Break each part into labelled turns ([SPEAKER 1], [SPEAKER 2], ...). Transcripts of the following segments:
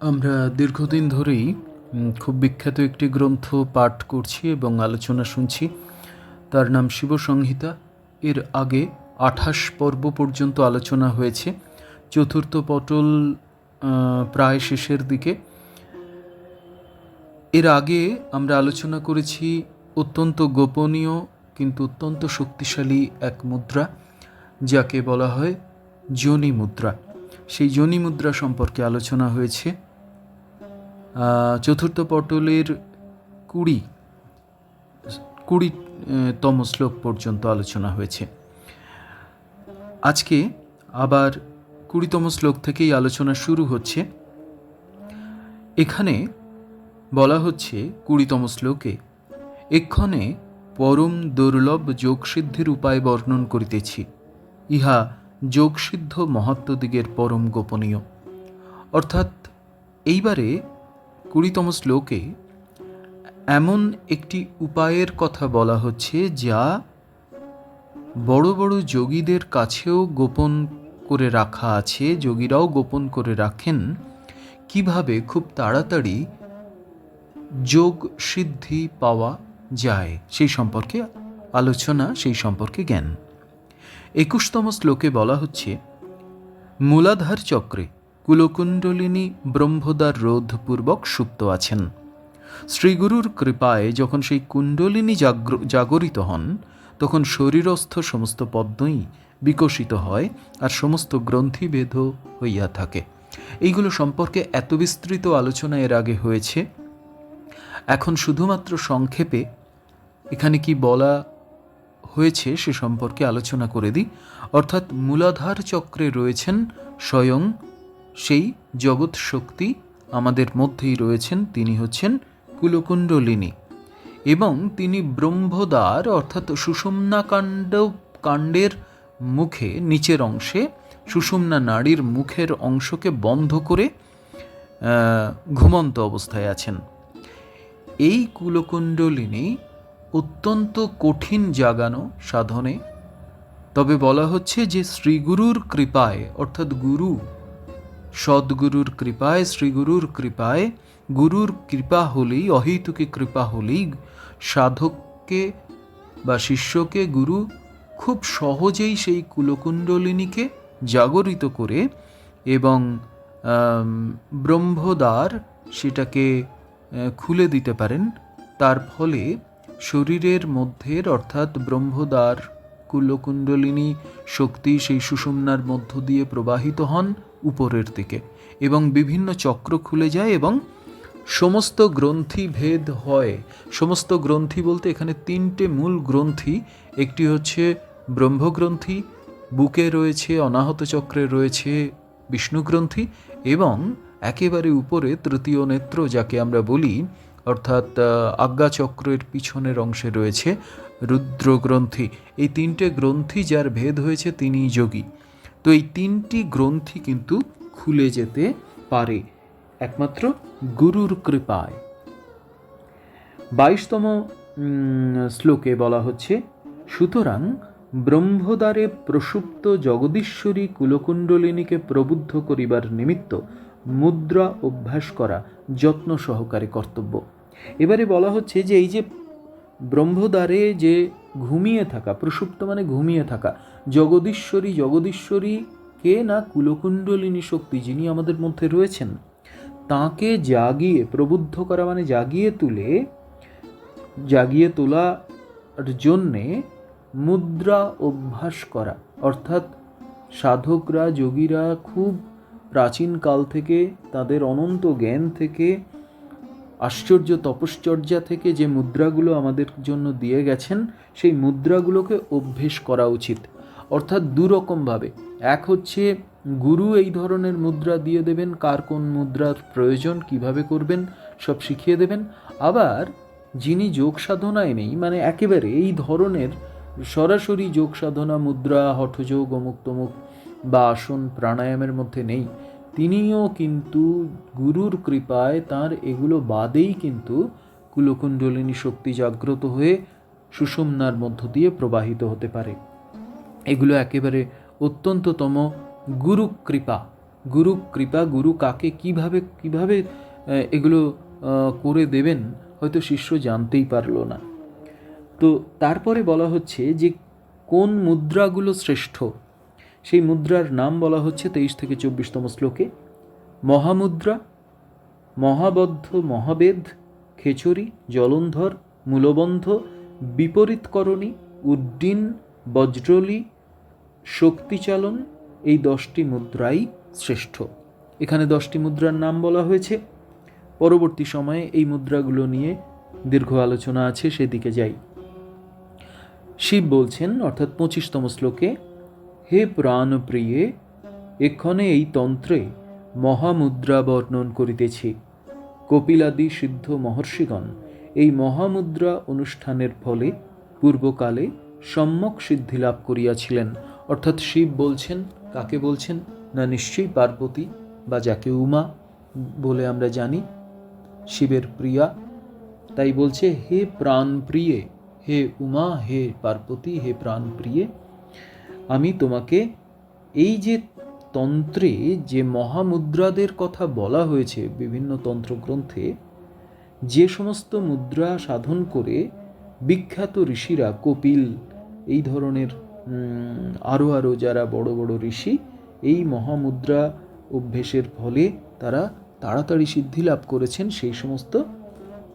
[SPEAKER 1] আমরা দীর্ঘদিন ধরেই খুব বিখ্যাত একটি গ্রন্থ পাঠ করছি এবং আলোচনা শুনছি। তার নাম শিবসংহিতা। এর আগে আঠাশ পর্ব পর্যন্ত আলোচনা হয়েছে। চতুর্থ পটল প্রায় শেষের দিকে। এর আগে আমরা আলোচনা করেছি অত্যন্ত গোপনীয় কিন্তু অত্যন্ত শক্তিশালী এক মুদ্রা, যাকে বলা হয় যোনি মুদ্রা। সেই যোনি মুদ্রা সম্পর্কে আলোচনা হয়েছে। চতুর্থ পটলের কুড়ি কুড়ি তম শ্লোক পর্যন্ত আলোচনা হয়েছে। আজকে আবার কুড়িতম শ্লোক থেকেই আলোচনা শুরু হচ্ছে। এখানে বলা হচ্ছে কুড়িতম শ্লোকে, এক্ষণে পরম দুর্লভ যোগসিদ্ধির উপায় বর্ণন করিতেছি। ইহা যোগসিদ্ধ মহাত্মদিগের পরম গোপনীয়। অর্থাৎ এইবারে কুড়িতম শ্লোকে এমন একটি উপায়ের কথা বলা হচ্ছে যা বড় বড় যোগীদের কাছেও গোপন করে রাখা আছে, যোগীরাও গোপন করে রাখেন। কীভাবে? খুব তাড়াতাড়ি যোগ সিদ্ধি পাওয়া যায়। সেই সম্পর্কে আলোচনা, সেই সম্পর্কে জ্ঞান। একুশতম শ্লোকে বলা হচ্ছে, মূলাধার চক্রে কুলকুণ্ডলিনী ব্রহ্মদার রোধপূর্বক সুপ্ত আছেন। শ্রীগুরুর কৃপায় যখন সেই কুণ্ডলিনী জাগ্র- জাগরিত হন, তখন শরীরস্থ সমস্ত পদ্মই বিকশিত হয় আর সমস্ত গ্রন্থিভেদ হইয়া থাকে। এইগুলো সম্পর্কে এত বিস্তৃত আলোচনা এর আগে হয়েছে। এখন শুধুমাত্র সংক্ষেপে এখানে কি বলা হয়েছে সে সম্পর্কে আলোচনা করে দিই। অর্থাৎ মূলাধার চক্রে রয়েছেন স্বয়ং সেই জগৎ শক্তি আমাদের মধ্যেই রয়েছেন, তিনি হচ্ছেন কুলকুণ্ডলিনী। এবং তিনি ব্রহ্মদ্বার, অর্থাৎ সুষুম্না কাণ্ড কাণ্ডের মুখে, নিচের অংশে, সুষুম্না নাড়ির মুখের অংশকে বন্ধ করে ঘুমন্ত অবস্থায় আছেন। এই কুলকুণ্ডলিনী অত্যন্ত কঠিন জাগানো সাধনে, তবে বলা হচ্ছে যে শ্রীগুরুর কৃপায়, অর্থাৎ গুরু সদ্গুরুর কৃপায়, শ্রীগুরুর কৃপায়, গুরুর কৃপা হলেই, অহেতুকি কৃপা হলেই সাধককে বা শিষ্যকে গুরু খুব সহজেই সেই কুলকুণ্ডলিনীকে জাগরিত করে এবং ব্রহ্মদ্বার সেটাকে খুলে দিতে পারেন। তার ফলে শরীরের মধ্যের অর্থাৎ ব্রহ্মদ্বার কুলকুণ্ডলিনী শক্তি সেই সুষুম্নার মধ্য দিয়ে প্রবাহিত হন। উপরের দিকে এবং বিভিন্ন চক্র খুলে যায় এবং সমস্ত গ্রন্থি ভেদ হয়। সমস্ত গ্রন্থি বলতে এখানে তিনটে মূল গ্রন্থি, একটি হচ্ছে ব্রহ্মগ্রন্থি, বুকে রয়েছে, অনাহত চক্রে রয়েছে বিষ্ণুগ্রন্থি এবং একেবারে উপরে তৃতীয় নেত্র যাকে আমরা বলি, অর্থাৎ আজ্ঞাচক্রের পিছনের অংশে রয়েছে রুদ্রগ্রন্থি। এই তিনটে গ্রন্থি যার ভেদ হয়েছে তিনি যোগী। তো এই তিনটি গ্রন্থি কিন্তু খুলে যেতে পারে। একমাত্র গুরুর কৃপায়। বাইশতম শ্লোকে বলা হচ্ছে, সুতরাং ব্রহ্মদ্বারে প্রসুপ্ত জগদীশ্বরী কুলকুণ্ডলিনীকে প্রবুদ্ধ করিবার নিমিত্ত মুদ্রা অভ্যাস করা যত্ন সহকারে কর্তব্য। এবারে বলা হচ্ছে যে, এই যে ব্রহ্মদ্বারে যে ঘুমিয়ে থাকা, প্রসুপ্ত মানে ঘুমিয়ে থাকা জগদীশ্বরী জগদীশ্বরী, কে না কুলকুণ্ডলিনী শক্তি যিনি আমাদের মধ্যে রয়েছেন, তাকে জাগিয়ে, প্রবুদ্ধ করা মানে জাগিয়ে তুলে, জাগিয়ে তোলার জন্যে মুদ্রা অভ্যাস করা। অর্থাৎ সাধকরা, যোগীরা খুব প্রাচীন কাল থেকে, তাদের অনন্ত জ্ঞান থেকে, আশ্চর্য তপশ্চর্যা থেকে যে মুদ্রাগুলো আমাদের জন্য দিয়ে গেছেন, সেই মুদ্রাগুলোকে অভ্যেস করা উচিত। অর্থাৎ দুরকমভাবে। এক হচ্ছে, গুরু এই ধরনের মুদ্রা দিয়ে দেবেন, কার কোন মুদ্রার প্রয়োজন, কীভাবে করবেন, সব শিখিয়ে দেবেন। আবার, যিনি যোগ সাধনায় নেই মানে একেবারে এই ধরনের সরাসরি যোগ সাধনা মুদ্রা, হঠযোগ, অমুক তমুক বা আসন প্রাণায়ামের মধ্যে নেই। তিনিও কিন্তু গুরুর কৃপায় তার এগুলো বাদেই কিন্তু কুলকুণ্ডলিনী শক্তি জাগ্রত হয়ে সুষুম্নার মধ্য দিয়ে প্রবাহিত হতে পারে। এগুলো একেবারে অত্যন্ততম গুরু কৃপা। গুরু কৃপা, গুরু কাকে কীভাবে কীভাবে এগুলো করে দেবেন হয়তো শিষ্য জানতেই পারল না। তো তারপরে বলা হচ্ছে যে কোন মুদ্রাগুলো শ্রেষ্ঠ? সেই মুদ্রার নাম বলা হচ্ছে তেইশ থেকে চব্বিশতম শ্লোকে, মহামুদ্রা, মহাবদ্ধ মহাবেদ খেচরি, জলন্ধর, মূলবন্ধ, বিপরীতকরণী, উড্ডিন, বজ্রলি শক্তিচালন, এই দশটি মুদ্রাই শ্রেষ্ঠ। এখানে দশটি মুদ্রার নাম বলা হয়েছে। পরবর্তী সময়ে এই মুদ্রাগুলো নিয়ে দীর্ঘ আলোচনা আছে, সেদিকে যাই। শিব বলছেন, অর্থাৎ পঁচিশতম শ্লোকে, হে প্রাণপ্রিয়ে, এক্ষণে এই তন্ত্রে মহামুদ্রা বর্ণন করিতেছি। কপিলাদি সিদ্ধ মহর্ষিগণ, এই মহামুদ্রা অনুষ্ঠানের ফলে পূর্বকালে সম্যক সিদ্ধি লাভ করিয়াছিলেন। অর্থাৎ শিব বলছেন, কাকে বলছেন? না নিশ্চয়ই পার্বতী বা যাকে উমা বলে আমরা জানি, শিবের প্রিয়া। তাই বলছে, হে প্রাণ প্রিয়ে হে উমা, হে পার্বতী, হে প্রাণ প্রিয়ে আমি তোমাকে এই যে তন্ত্রে যে মহামুদ্রাদের কথা বলা হয়েছে বিভিন্ন তন্ত্রগ্রন্থে, যে সমস্ত মুদ্রা সাধন করে বিখ্যাত ঋষিরা কপিল, এই ধরনের আরও আরও যারা বড় বড় ঋষি, এই মহামুদ্রা অভ্যেসের ফলে তারা তাড়াতাড়ি সিদ্ধি লাভ করেছেন। সেই সমস্ত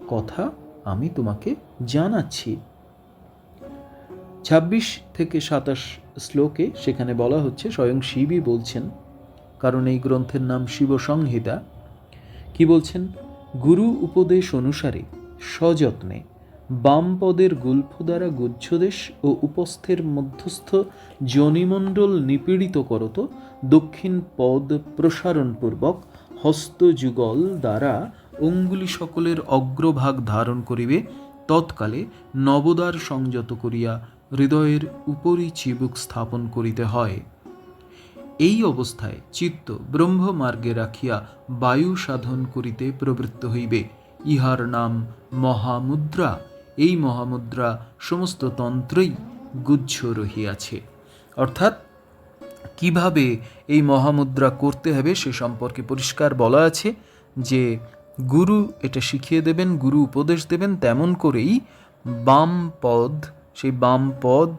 [SPEAKER 1] কথা আমি তোমাকে জানাচ্ছি। ছাব্বিশ থেকে সাতাশ শ্লোকে সেখানে বলা হচ্ছে, স্বয়ং শিবই বলছেন, কারণ এই গ্রন্থের নাম শিব সংহিতা কি বলছেন? গুরু উপদেশ অনুসারে সযত্নে বাম পদের গুল্ফ দ্বারা গুচ্ছদেশ ও উপস্থের মধ্যস্থ জনিমণ্ডল নিপীড়িত করত দক্ষিণ পদ প্রসারণপূর্বক হস্তযুগল দ্বারা অঙ্গুলি সকলের অগ্রভাগ ধারণ করিবে, তৎকালে নবদ্বার সংযত করিয়া হৃদয়ের উপরই চিবুক স্থাপন করিতে হয়। এই অবস্থায় চিত্ত ব্রহ্মমার্গে রাখিয়া বায়ু সাধন করিতে প্রবৃত্ত হইবে। ইহার নাম মহামুদ্রা। এই মহামুদ্রা সমস্ত তন্ত্রই গুচ্ছ রহিয়াছে। অর্থাৎ, কীভাবে এই মহামুদ্রা করতে হবে সে সম্পর্কে পরিষ্কার বলা আছে যে, গুরু এটা শিখিয়ে দেবেন, গুরু উপদেশ দেবেন তেমন করেই বাম পদ, সেই বাম পদ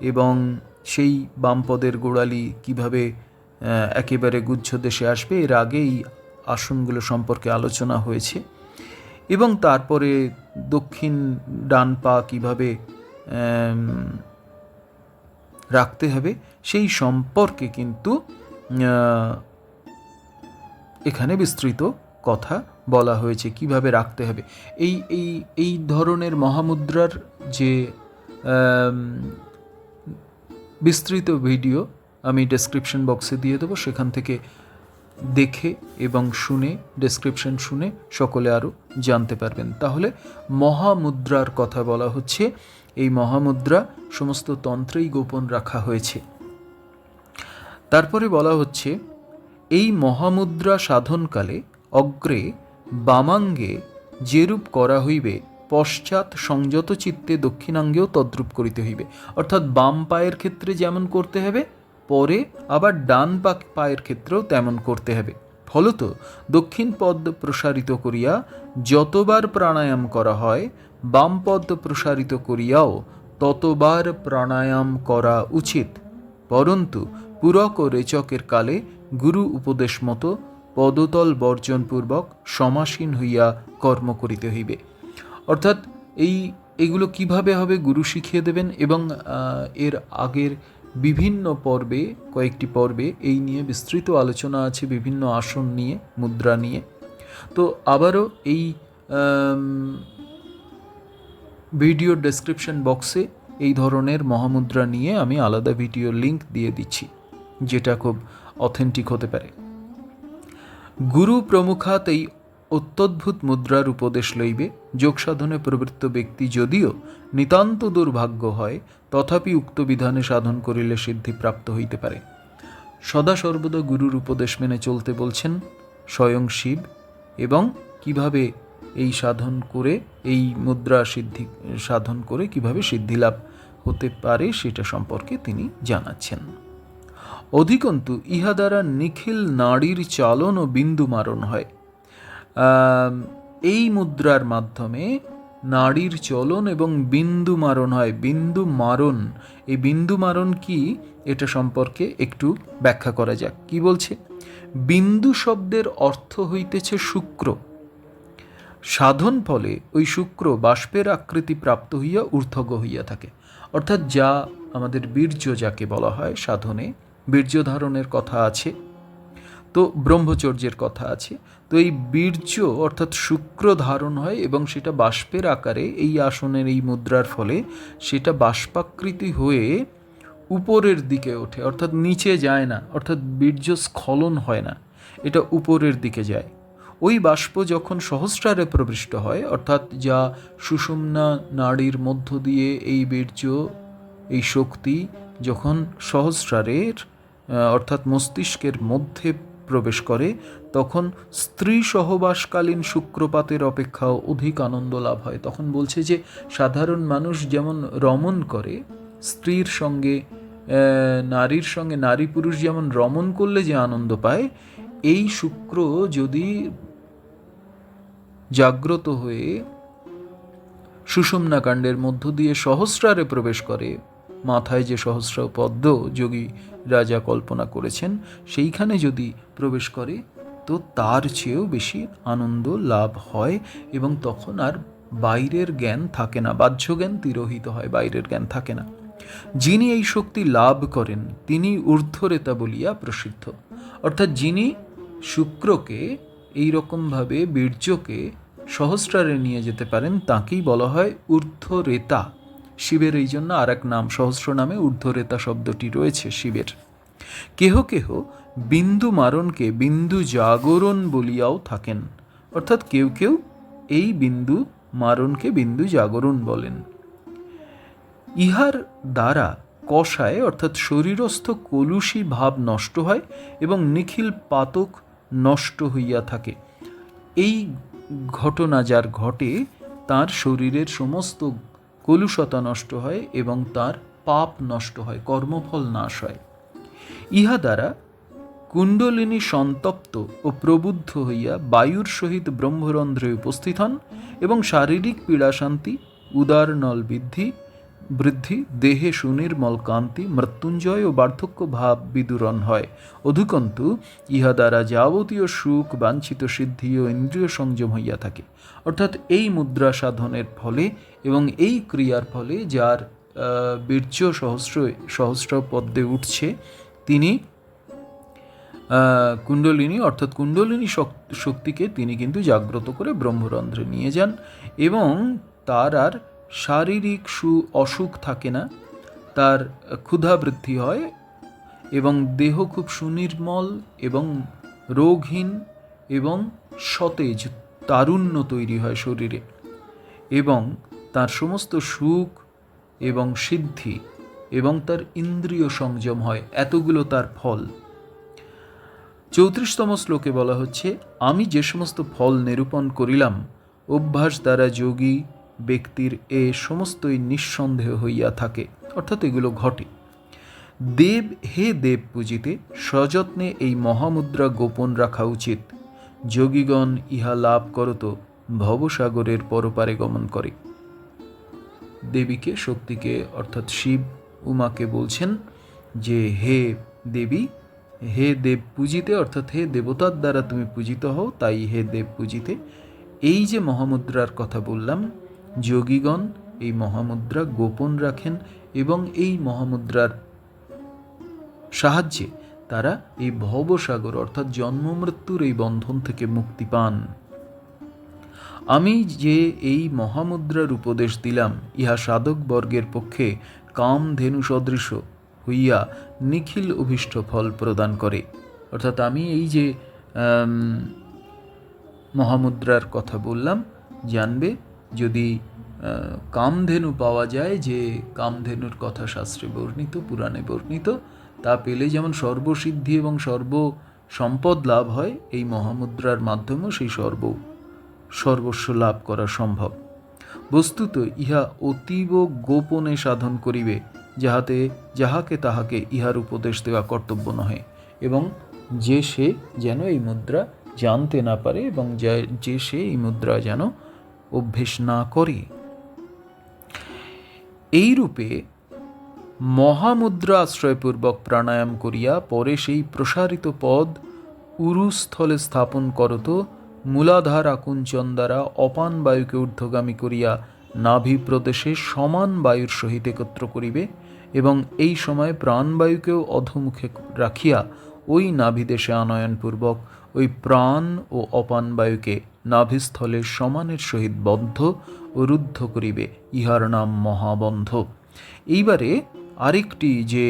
[SPEAKER 1] এবং সেই বাম পদের গোড়ালি কীভাবে একেবারে গুচ্ছ দেশে আসবে, এর আগে এই আসনগুলো সম্পর্কে আলোচনা হয়েছে। এবং তারপরে দক্ষিণ ডান পা কীভাবে রাখতে হবে সেই সম্পর্কে কিন্তু এখানে বিস্তৃত কথা বলা হয়েছে, কীভাবে রাখতে হবে। এই এই এই ধরনের মহামুদ্রার যে বিস্তৃত ভিডিও আমি ডেসক্রিপশন বক্সে দিয়ে দেবো, সেখান থেকে দেখে এবং শুনে ডেসক্রিপশন শুনে সকলে আরও জানতে পারবেন। তাহলে মহামুদ্রার কথা বলা হচ্ছে। এই মহামুদ্রা সমস্ত তন্ত্রেই গোপন রাখা হয়েছে। তারপরে বলা হচ্ছে, এই মহামুদ্রা সাধনকালে অগ্রে বামাঙ্গে যেরূপ করা হইবে, পশ্চাৎ সংযত চিত্তে দক্ষিণাঙ্গেও তদ্রূপ করিতে হইবে। অর্থাৎ বাম পায়ের ক্ষেত্রে যেমন করতে হবে পরে আবার ডান পা পায়ের ক্ষেত্রেও তেমন করতে হবে। ফলত দক্ষিণ পদ প্রসারিত করিয়া যতবার প্রাণায়াম করা হয়, বাম পদ প্রসারিত করিয়াও ততবার প্রাণায়াম করা উচিত। পরন্তু পূরক ও রেচকের কালে গুরু উপদেশ মতো পদতল বর্জনপূর্বক সমাসীন হইয়া কর্ম করিতে হইবে। অর্থাৎ এই, এগুলো কীভাবে হবে, গুরু শিখিয়ে দেবেন এবং এর আগের বিভিন্ন পর্বে, কয়েকটি পর্বে এই নিয়ে বিস্তৃত আলোচনা আছে, বিভিন্ন আসন নিয়ে, মুদ্রা নিয়ে। তো আবারও এই ভিডিও ডেসক্রিপশন বক্সে এই ধরনের মহামুদ্রা নিয়ে আমি আলাদা ভিডিও লিংক দিয়ে দিচ্ছি, যেটা খুব অথেন্টিক হতে পারে। গুরু প্রমুখাত এই অত্যদ্ভুত মুদ্রার উপদেশ লইবে, যোগসাধনে প্রবৃত্ত ব্যক্তি যদিও নিতান্ত দুর্ভাগ্য হয়, তথাপি উক্ত বিধানে সাধন করিলে সিদ্ধি প্রাপ্ত হইতে পারে। সদা সর্বদা গুরুর উপদেশ মেনে চলতে বলছেন, স্বয়ং শিব, এবং কীভাবে এই সাধন করে, এই মুদ্রা সিদ্ধি, সাধন করে কীভাবে সিদ্ধিলাভ হতে পারে সেটা সম্পর্কে তিনি জানাচ্ছেন। অধিকন্তু, ইহা দ্বারা নিখিল নাড়ীর চালন ও বিন্দু মারণ হয়। এই মুদ্রার মাধ্যমে নারীর চলন এবং বিন্দু মারণ হয়। বিন্দু মারণ। এই বিন্দু মারণ কি? এটা সম্পর্কে একটু ব্যাখ্যা করা যাক। কি বলছে? বিন্দু শব্দের অর্থ হইতেছে শুক্র। সাধন ফলে ওই শুক্র বাষ্পের আকৃতি প্রাপ্ত হইয়া ঊর্ধ্বগ হইয়া থাকে। অর্থাৎ যা আমাদের বীর্য যাকে বলা হয় সাধনে, বীর্য ধারণের কথা আছে। তো ব্রহ্মচর্যের কথা আছে। তো এই বীর্য অর্থাৎ শুক্র ধারণ হয় এবং সেটা বাষ্পের আকারে এই আসনের এই মুদ্রার ফলে সেটা বাষ্পাকৃতি হয়ে উপরের দিকে ওঠে, অর্থাৎ নিচে যায় না, অর্থাৎ বীর্য স্খলন হয় না, এটা উপরের দিকে যায়। ওই বাষ্প যখন সহস্রারে প্রবিষ্ট হয়, অর্থাৎ যা সুষুম্না নাড়ির মধ্য দিয়ে এই বীর্য, এই শক্তি যখন সহস্রারের অর্থাৎ মস্তিষ্কের মধ্যে প্রবেশ করে, তখন স্ত্রী সহবাসকালীন শুক্রপাতের অপেক্ষাও অধিক আনন্দ লাভ হয়। তখন বলছে যে, সাধারণ মানুষ যেমন রমণ করে, স্ত্রীর সঙ্গে নারীর সঙ্গে, নারী পুরুষ যেমন রমণ করলে যে আনন্দ পায়, এই শুক্র যদি জাগ্রত হয়ে সুষুম্না কাণ্ডের মধ্য দিয়ে সহস্রারে প্রবেশ করে, মাথায় যে সহস্র পদ্ম যোগী রাজা কল্পনা করেছেন, সেইখানে যদি প্রবেশ করে, তো তার চেয়েও বেশি আনন্দ লাভ হয় এবং তখন আর বাইরের জ্ঞান থাকে না বাহ্য জ্ঞান তিরোহিত হয়, বাইরের জ্ঞান থাকে না। যিনি এই শক্তি লাভ করেন, তিনি ঊর্ধ্বরেতা বলিয়া প্রসিদ্ধ। অর্থাৎ যিনি শুক্রকে এই রকমভাবে বীর্যকে সহস্রারে নিয়ে যেতে পারেন, তাকেই বলা হয় ঊর্ধ্বরেতা। শিবের এই জন্য আর এক নাম সহস্র নামে ঊর্ধ্বরেতা শব্দটি রয়েছে শিবের। কেহ কেহ বিন্দু মারণকে বিন্দু জাগরণ বলিয়াও থাকেন। অর্থাৎ কেউ কেউ এই বিন্দু মারণকে বিন্দু জাগরণ বলেন। ইহার দ্বারা কষায় অর্থাৎ শরীরস্থ কলুষী ভাব নষ্ট হয় এবং নিখিল পাতক নষ্ট হইয়া থাকে। এই ঘটনা যার ঘটে, তার শরীরের সমস্ত কলুষতা নষ্ট হয় এবং তার পাপ নষ্ট হয়, কর্মফল নাশ হয়। ইহা দ্বারা কুণ্ডলিনী সন্তপ্ত ও প্রবুদ্ধ হইয়া বায়ুর সহিত ব্রহ্মরন্ধ্রে উপস্থিত হন এবং শারীরিক পীড়াশান্তি, উদার নল বৃদ্ধি বৃদ্ধি, দেহে সুনির্মল কান্তি মৃত্যুঞ্জয় ও বার্ধক্য ভাব বিদূরণ হয়। অধুকন্তু, ইহা দ্বারা যাবতীয় সুখ, বাঞ্ছিত সিদ্ধি ও ইন্দ্রিয় সংযম হইয়া থাকে। অর্থাৎ এই মুদ্রা সাধনের ফলে এবং এই ক্রিয়ার ফলে যার বীর্য সহস্র সহস্র পদ্মে উঠছে, তিনি কুণ্ডলিনী, অর্থাৎ কুণ্ডলিনী শক- শক্তিকে তিনি কিন্তু জাগ্রত করে ব্রহ্মরন্ধ্রে নিয়ে যান এবং তার আর শারীরিক সু অসুখ থাকে না, তার ক্ষুধা বৃদ্ধি হয় এবং দেহ খুব সুনির্মল এবং রোগহীন এবং সতেজ, তারুণ্য তৈরি হয় শরীরে এবং তার সমস্ত সুখ এবং সিদ্ধি এবং তার ইন্দ্রিয় সংযম হয়, এতগুলো তার ফল। চৌত্রিশতম শ্লোকে বলা হচ্ছে, আমি যে সমস্ত ফল নিরূপণ করিলাম, অভ্যাস দ্বারা যোগী ব্যক্তির এ সমস্তই নিঃসন্দেহ হইয়া থাকে, অর্থাৎ এগুলো ঘটে। দেব, হে দেব পূজিতে, সযত্নে এই মহামুদ্রা গোপন রাখা উচিত। যোগীগণ ইহা লাভ করত, ভবসাগরের পরপারে গমন করে। দেবীকে, শক্তিকে, অর্থাৎ শিব, উমাকে বলছেন যে, হে দেবী, হে দেব পূজিতে, অর্থাৎ হে দেবতার দ্বারা তুমি পূজিত হও, তাই হে দেব পূজিতে, এই যে মহামুদ্রার কথা বললাম যোগীগণ এই মহামুদ্রা গোপন রাখেন এবং এই মহামুদ্রার সাহায্যে তারা এই ভবসাগর অর্থাৎ জন্ম মৃত্যুর এই বন্ধন থেকে মুক্তি পান। আমি যে এই মহামুদ্রার উপদেশ দিলাম, ইহা সাধক বর্গের পক্ষে কাম ধেনু সদৃশ হইয়া নিখিল অভিষ্ট ফল প্রদান করে। অর্থাৎ আমি এই যে মহামুদ্রার কথা বললাম, জানবে যদি কামধেনু পাওয়া যায় যে কামধেনুর কথা শাস্ত্রে বর্ণিত, পুরাণে বর্ণিত, তা পেলে যেমন সর্বসিদ্ধি এবং সর্ব সম্পদ লাভ হয়, এই মহামুদ্রার মাধ্যমেও সেই সর্ব, সর্বস্ব লাভ করা সম্ভব। বস্তুত ইহা অতীব গোপনে সাধন করিবে, যাহাতে যাহাকে তাহাকে ইহার উপদেশ দেওয়া কর্তব্য নহে, এবং যে সে যেন এই মুদ্রা জানতে না পারে এবং যে সে এই মুদ্রা যেন অভ্যেস না করে। এই রূপে মহামুদ্রা আশ্রয়পূর্বক প্রাণায়াম করিয়া পরে সেই প্রসারিত পদ উরুস্থলে স্থাপন করত মূলাধার আকুঞ্চন দ্বারা অপান বায়ুকে ঊর্ধ্বগামী করিয়া নাভি প্রদেশে সমান বায়ুর সহিত একত্র করিবে এবং এই সময় প্রাণবায়ুকেও অধমুখে রাখিয়া ওই নাভিদেশে আনয়নপূর্বক ওই প্রাণ ও অপান বায়ুকে নাভিস্থলে সমানের সহিত বদ্ধ ও রুদ্ধ করিবে, ইহার নাম মহাবন্ধ। এইবারে আরেকটি যে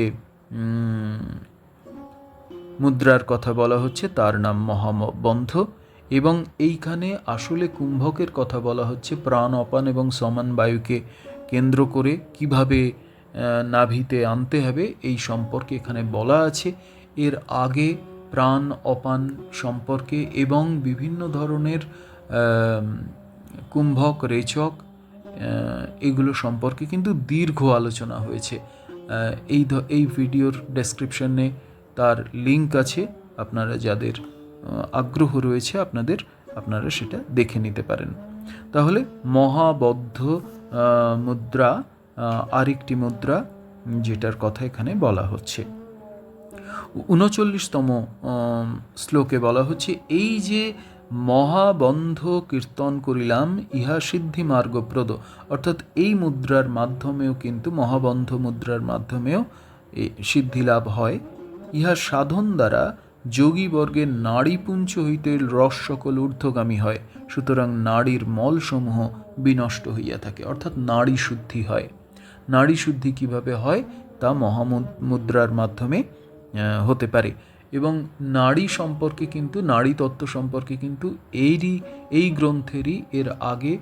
[SPEAKER 1] মুদ্রার কথা বলা হচ্ছে, তার নাম মহাবন্ধ। এবং এইখানে আসলে কুম্ভকের কথা বলা হচ্ছে, প্রাণ, অপান এবং সমান বায়ুকে কেন্দ্র করে কীভাবে নাভিতে আনতে হবে, এই সম্পর্কে এখানে বলা আছে। এর আগে প্রাণ, অপান সম্পর্কে এবং বিভিন্ন ধরনের কুম্ভক, রেচক এগুলো সম্পর্কে কিন্তু দীর্ঘ আলোচনা হয়েছে। এই এই ভিডিওর ডেসক্রিপশনে তার লিংক আছে। আপনারা যাদের আগ্রহ রয়েছে, আপনাদের, আপনারা সেটা দেখে নিতে পারেন। তাহলে মহাবদ্ধ মুদ্রা আরেকটি মুদ্রা যেটার কথা এখানে বলা হচ্ছে। উনচল্লিশতম শ্লোকে বলা হচ্ছে, এই যে মহাবন্ধ কীর্তন করিলাম, ইহা সিদ্ধি মার্গপ্রদ। অর্থাৎ এই মুদ্রার মাধ্যমেও কিন্তু, মহাবন্ধ মুদ্রার মাধ্যমেও সিদ্ধি লাভ হয়। ইহা সাধন দ্বারা যোগীবর্গের নাড়ীপুঞ্জ হইতে রস সকল ঊর্ধ্বগামী হয়। সুতরাং নাড়ীর মলসমূহ বিনষ্ট হইয়া থাকে, অর্থাৎ নাড়ী শুদ্ধি হয়। নাড়ী শুদ্ধি কীভাবে হয়? তা মহামুদ্রার মাধ্যমে হতে পারে। এবং নারী সম্পর্কে কিন্তু, নারী তত্ত্ব সম্পর্কে কিন্তু এরই, এই গ্রন্থেরই এর আগে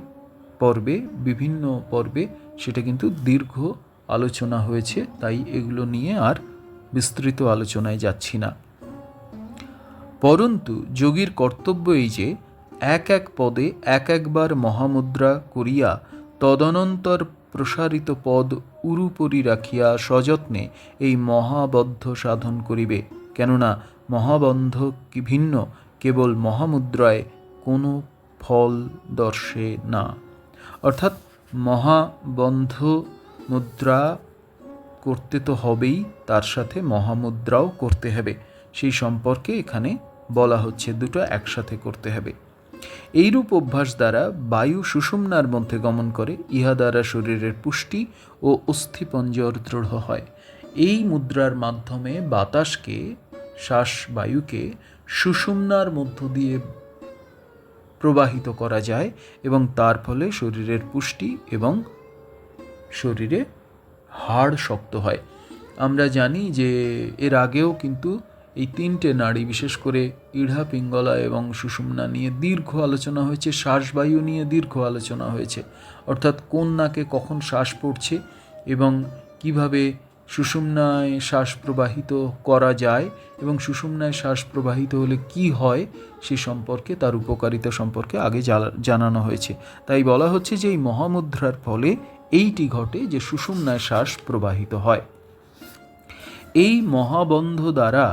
[SPEAKER 1] পর্বে, বিভিন্ন পর্বে সেটা কিন্তু দীর্ঘ আলোচনা হয়েছে, তাই এগুলো নিয়ে আর বিস্তৃত আলোচনায় যাচ্ছি না। পরন্তু, যোগীর কর্তব্য এই যে, এক এক পদে এক একবার মহামুদ্রা করিয়া তদনন্তর প্রসারিত পদ উরুপরি রাখিয়া সযত্নে এই মহাবদ্ধ সাধন করিবে। কেননা মহাবন্ধ কি ভিন্ন? কেবল মহামুদ্রায় কোনো ফল দর্শে না। অর্থাৎ মহাবন্ধ মুদ্রা করতে তো হবেই, তার সাথে মহামুদ্রাও করতে হবে। সেই সম্পর্কে এখানে বলা হচ্ছে দুটো একসাথে করতে হবে। এইরূপ অভ্যাস দ্বারা বায়ু সুষুম্নার মধ্যে গমন করে, ইহা দ্বারা শরীরের পুষ্টি ও অস্থিপঞ্জর দৃঢ় হয়। এই মুদ্রার মাধ্যমে বাতাসকে শ্বাস বায়ুকে সুষুম্নার মধ্য দিয়ে প্রবাহিত করা যায় এবং তার ফলে শরীরের পুষ্টি এবং শরীরে হাড় শক্ত হয়। আমরা জানি যে এর আগেও কিন্তু এই তিনটে নাড়ি, বিশেষ করে ইড়া, পিঙ্গলা এবং সুষুম্না নিয়ে দীর্ঘ আলোচনা হয়েছে, শ্বাসবায়ু নিয়ে দীর্ঘ আলোচনা হয়েছে। অর্থাৎ কোন নাকে কখন শ্বাস পড়ছে এবং কীভাবে সুষুম্নায় শ্বাস প্রবাহিত করা যায় এবং সুষুম্নায় শ্বাস প্রবাহিত হলে কি হয় সে সম্পর্কে, তার উপকারিতা সম্পর্কে আগে জানানো হয়েছে। তাই বলা হচ্ছে যে এই মহামুদ্রার ফলে এইটি ঘটে যে সুষুম্নায় শ্বাস প্রবাহিত হয়। এই মহাবন্ধ দ্বারা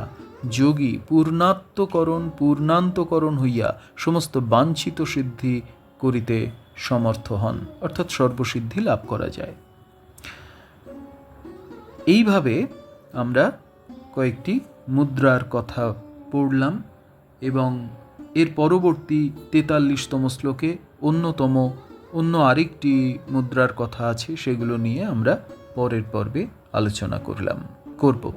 [SPEAKER 1] যোগী পূর্ণাত্মকরণ, পূর্ণান্তকরণ হইয়া সমস্ত বাঞ্ছিত সিদ্ধি করিতে সমর্থ হন, অর্থাৎ সর্বসিদ্ধি লাভ করা যায়। এইভাবে আমরা কয়েকটি মুদ্রার কথা পড়লাম এবং এর পরবর্তী তেতাল্লিশতম শ্লোকে অন্যতম, অন্য আরেকটি মুদ্রার কথা আছে, সেগুলো নিয়ে আমরা পরের পর্বে আলোচনা করলাম। করব।